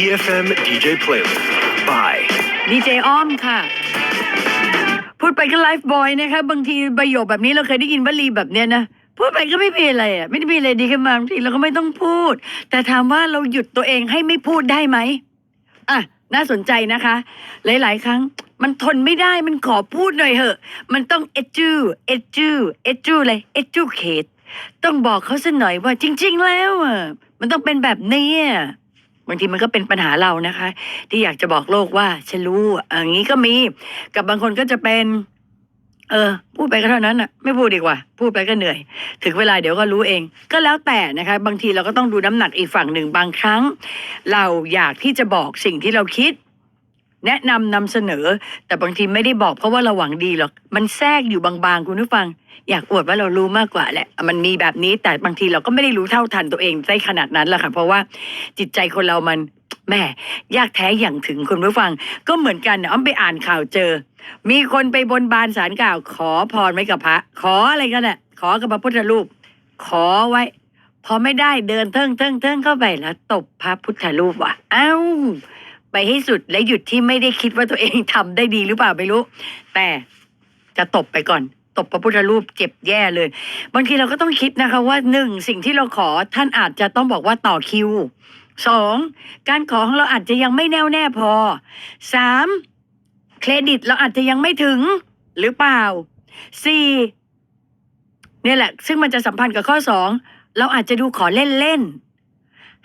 EFM DJ Playlist by ดีเจอ้อมค่ะ พูดไปก็ไลฟ์บอยนะคะ บางทีประโยคแบบนี้เราเคยได้ยินวลีแบบเนี้ยนะ พูดไปก็ไม่มีอะไรอะ ไม่ได้มีอะไรดีขึ้นมาบางทีเราก็ไม่ต้องพูด แต่ถามว่าเราหยุดตัวเองให้ไม่พูดได้ไหมอะ น่าสนใจนะคะ หลาย ๆ ครั้ง มันทนไม่ได้มันขอพูดหน่อยเหอะ มันต้องเอจูเอจูเอจูอะไรเอจูเคทต้องบอกเขาสักหน่อยว่าจริง ๆ แล้วอะ มันต้องเป็นแบบนี้บางทีมันก็เป็นปัญหาเรานะคะ ที่อยากจะบอกโลกว่าฉันรู้อย่างนี้ก็มี กับบางคนก็จะเป็น เออ พูดไปก็เท่านั้นอะ ไม่พูดดีกว่า พูดไปก็เหนื่อย ถึงเวลาเดี๋ยวก็รู้เอง ก็แล้วแต่นะคะ บางทีเราก็ต้องดูน้ำหนักอีกฝั่งหนึ่งบางครั้ง เราอยากที่จะบอกสิ่งที่เราคิด แนะนำนำเสนอ แต่บางทีไม่ได้บอกเพราะว่าเราหวังดีหรอก มันแทรกอยู่บางๆคุณผู้ฟัง อยากอวดว่าเรารู้มากกว่าแหละ มันมีแบบนี้แต่บางทีเราก็ไม่ได้รู้เท่าทันตัวเองได้ขนาดนั้นแหละค่ะ เพราะว่าจิตใจคนเรามันแหม่ยากแท้อย่างถึงคุณผู้ฟัง ก็เหมือนกันอ้อมไปอ่านข่าวเจอ มีคนไปบนบานสารกล่าว ขอพรไว้กับพระ ขออะไรกันแหละขอกับพระพุทธรูป ขอไว้ พอไม่ได้เดินเทิงเทิงเทิงเข้าไปแล้วตบพระพุทธรูปว่ะ เอ้า ไปให้สุดและหยุดที่ไม่ได้คิดว่าตัวเองทำได้ดีหรือเปล่าไม่รู้ แต่จะตบไปก่อน ตบพระพุทธรูปเจ็บแย่เลย บางทีเราก็ต้องคิดนะคะว่าหนึ่งสิ่งที่เราขอท่านอาจจะต้องบอกว่าต่อคิวสองการขอของเราอาจจะยังไม่แน่วแน่พอสามเครดิตเราอาจจะยังไม่ถึงหรือเปล่าสี่เนี่ยแหละ ซึ่งมันจะสัมพันธ์กับข้อสองเราอาจจะดูขอเล่นเล่น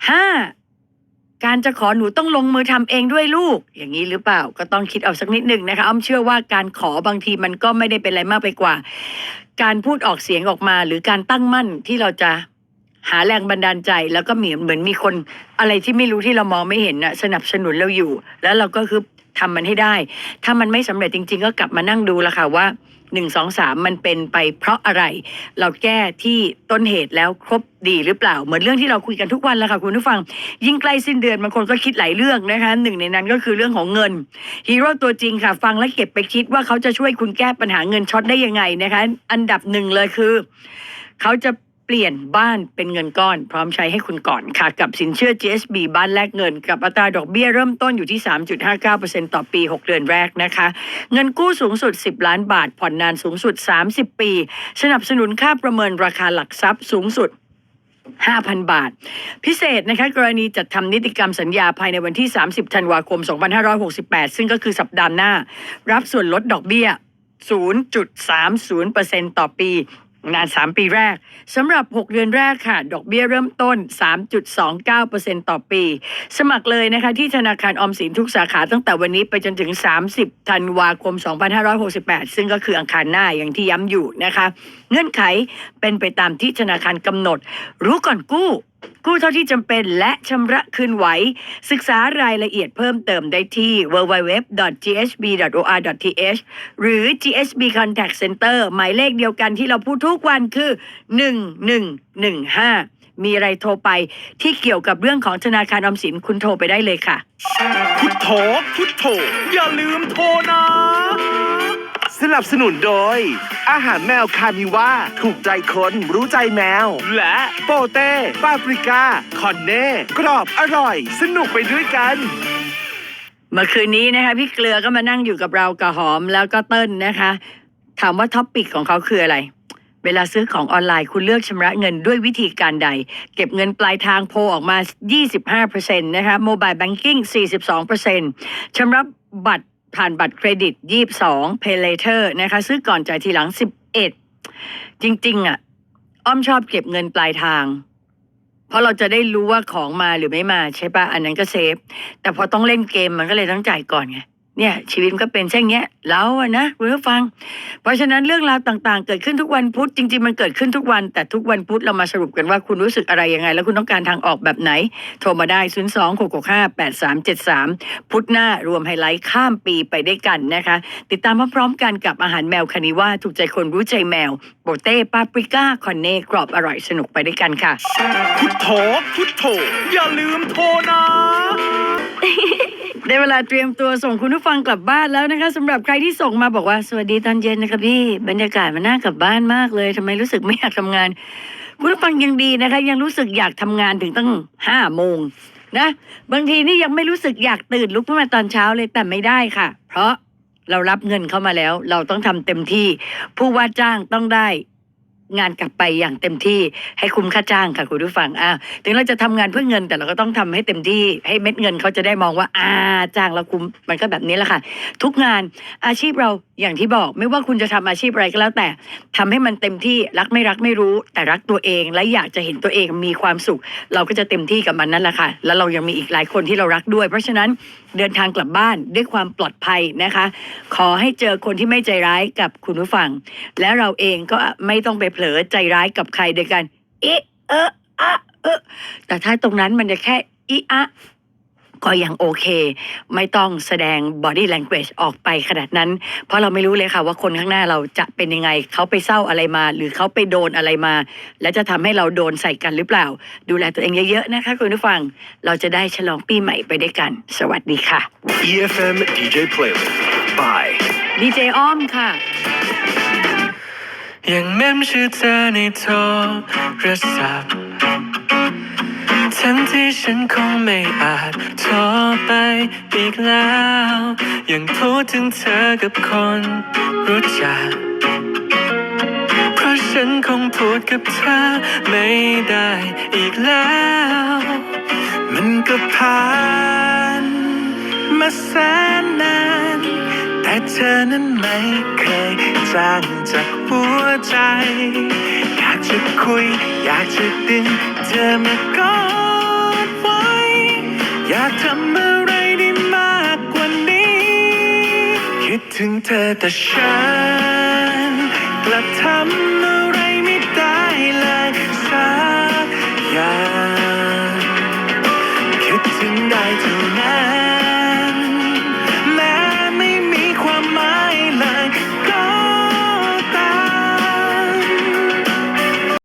ห้า การจะขอหนูต้องลงมือทำเองด้วยลูก อย่างนี้หรือเปล่าก็ต้องคิดเอาสักนิดหนึ่งนะคะอ้อมเชื่อว่าการขอบางทีมันก็ไม่ได้เป็นอะไรมากไปกว่า การพูดออกเสียงออกมา หรือการตั้งมั่นที่เราจะหาแรงบันดาลใจ แล้วก็เหมือนเหมือนมีคนอะไรที่ไม่รู้ที่เรามองไม่เห็นนะสนับสนุนเราอยู่ แล้วเราก็คือทำมันให้ได้ ถ้ามันไม่สำเร็จจริง ๆ ก็กลับมานั่งดูละค่ะว่า หนึ่งสองสามมันเป็นไปเพราะอะไร เราแก้ที่ต้นเหตุแล้วครบดีหรือเปล่า เหมือนเรื่องที่เราคุยกันทุกวันแล้วค่ะคุณผู้ฟัง ยิ่งใกล้สิ้นเดือนบางคนก็คิดหลายเรื่องนะคะหนึ่งในนั้นก็คือเรื่องของเงินฮีโร่ตัวจริงค่ะ ฟังและเก็บไปคิดว่าเขาจะช่วยคุณแก้ปัญหาเงินช็อตได้ยังไงนะคะ อันดับหนึ่งเลยคือ เขาจะ เปลี่ยนบ้านเป็นเงินก้อน พร้อมใช้ให้คุณก่อนค่ะ กับสินเชื่อ GSB บ้านแลกเงิน กับอัตราดอกเบี้ยเริ่มต้นอยู่ที่ 3.59%ต่อปี 6 เดือนแรกนะคะ เงินกู้สูงสุด 10 ล้านบาท ผ่อนนานสูงสุด 30 ปี สนับสนุนค่าประเมินราคาหลักทรัพย์สูงสุด5,000 บาท พิเศษนะคะกรณีจัดทำนิติกรรมสัญญาภายในวันที่ 30 ธันวาคม 2568 ซึ่งก็คือสัปดาห์หน้า รับส่วนลดดอกเบี้ย 0.30%ต่อปี นาน 3 ปีแรกสำหรับ 6 เดือนแรกค่ะ ดอกเบี้ยเริ่มต้น 3.29%ต่อปี สมัครเลยนะคะที่ธนาคารออมสินทุกสาขาตั้งแต่วันนี้ไปจนถึง 30 ธันวาคม 2568 ซึ่งก็คืออังคารหน้าอย่างที่ย้ำอยู่นะคะ เงื่อนไขเป็นไปตามที่ธนาคารกำหนด รู้ก่อนกู้กู้เท่าที่จำเป็นและชำระคืนไหว ศึกษารายละเอียดเพิ่มเติมได้ที่ www.gsb.or.th หรือ GSB Contact Center หมายเลขเดียวกันที่เราพูดทุกวันคือ 1115 มีอะไรโทรไปที่เกี่ยวกับเรื่องของธนาคารออมสินคุณโทรไปได้เลยค่ะ พุทโธพุทโธอย่าลืมโทรนะ สนับสนุนโดย อาหารแมวคานิว่าถูกใจคนรู้ใจแมว และโปเต้ปาปริก้าคอนเน่ กรอบอร่อย สนุกไปด้วยกัน เมื่อคืนนี้นะคะ พี่เกลือก็มานั่งอยู่กับเรากับหอมแล้วก็เติ้ลนะคะ ถามว่าท็อปปิกของเขาคืออะไร เวลาซื้อของออนไลน์คุณเลือกชำระเงินด้วยวิธีการใด เก็บเงินปลายทางโพออกมา 25%นะคะโมบายแบงกิ้ง42%ชำระบัตร ผ่านบัตรเครดิต 22 Pay Later นะคะ ซื้อก่อนจ่ายทีหลัง 11 จริง ๆ อะ อ้อมชอบเก็บเงินปลายทาง เพราะเราจะได้รู้ว่าของมาหรือไม่มาใช่ปะอันนั้นก็เซฟ แต่พอต้องเล่นเกมมันก็เลยต้องจ่ายก่อนไง เนี่ยชีวิตมันก็เป็นเช่นเนี้ยแล้วอะนะคุณผู้ฟัง เพราะฉะนั้นเรื่องราวต่างๆ เกิดขึ้นทุกวันพุธจริง ๆ มันเกิดขึ้นทุกวัน แต่ทุกวันพุธเรามาสรุปกันว่าคุณรู้สึกอะไรยังไง แล้วคุณต้องการทางออกแบบไหน โทรมาได้ 0 2 6 6 5 8 3 7 3 พุธหน้ารวมไฮไลท์ข้ามปีไปได้วยกันนะคะ ติดตามพร้อมๆกันกับอาหารแมวคานิว่าถูกใจคนรู้ใจแมวโปเต้ปาปริก้าคอนเน่กรอบอร่อยสนุกไปด้วยกันค่ะ พุทโธพุทโธอย่าลืมโทรนะ ได้เวลาเตรียมตัวส่งคุณผู้ฟังกลับบ้านแล้วนะคะสำหรับใครที่ส่งมาบอกว่าสวัสดีตอนเย็นนะคะพี่บรรยากาศมันน่ากลับบ้านมากเลยทำไมรู้สึกไม่อยากทำงาน คุณผู้ฟังยังดีนะคะ ยังรู้สึกอยากทำงานถึงตั้งห้าโมงนะบางทีนี่ยังไม่รู้สึกอยากตื่นลุกขึ้นมาตอนเช้าเลยแต่ไม่ได้ค่ะ เพราะเรารับเงินเข้ามาแล้ว เราต้องทำเต็มที่ ผู้ว่าจ้างต้องได้ งานกลับไปอย่างเต็มที่ให้คุ้มค่าจ้างค่ะคุณผู้ฟังอ่าถึงเราจะทำงานเพื่อเงินแต่เราก็ต้องทำให้เต็มที่ให้เม็ดเงินเขาจะได้มองว่าอ่าจ้างเราคุ้มมันก็แบบนี้แหละค่ะ ทุกงานอาชีพเรา อย่างที่บอกไม่ว่าคุณจะทำอาชีพอะไรก็แล้ว แต่ทำให้มันเต็มที่รักไม่รักไม่รู้ แต่รักตัวเองและอยากจะเห็นตัวเองมีความสุข เราก็จะเต็มที่กับมันนั่นแหละค่ะ แล้วเรายังมีอีกหลายคนที่เรารักด้วย เพราะฉะนั้นเดินทางกลับบ้านด้วยความปลอดภัยนะคะ ขอให้เจอคนที่ไม่ใจร้ายกับคุณผู้ฟัง และเราเองก็ไม่ต้องไปเผลอใจร้ายกับใครโดยการเอ๊ะเอออะเออแต่ถ้าตรงนั้นมันจะแค่อีอะ ก็ยังโอเค ไม่ต้องแสดง body language ออกไปขนาดนั้น เพราะเราไม่รู้เลยค่ะว่าคนข้างหน้าเราจะเป็นยังไง เขาไปเศร้าอะไรมา หรือเขาไปโดนอะไรมา และจะทำให้เราโดนใส่กันหรือเปล่า ดูแลตัวเองเยอะๆนะคะคุณผู้ฟัง เราจะได้ฉลองปีใหม่ไปด้วยกัน สวัสดีค่ะ EFM DJ Playlist by ดีเจอ้อมค่ะยังเมมชื่อเธอในโทรศัพท์ ทั้งที่ฉันคงไม่อาจทรไปอีกแล้ว ยังพูดถึงเธอกับคนรู้จัก เพราะฉันคงพูดกับเธอไม่ได้อีกแล้ว มันก็ผ่านมาแสนนาน แต่เธอนั้นไม่เคยจางจากหัวใจอยากจะคุย อยากจะดึงเธอมากอดไว้อยาก ทำอะไรได้มากกว่านี้ คิดถึงเธอแต่ฉันกลับทำอะไรไม่ได้เลยสักอย่างคิดถึงได้เท่านั้น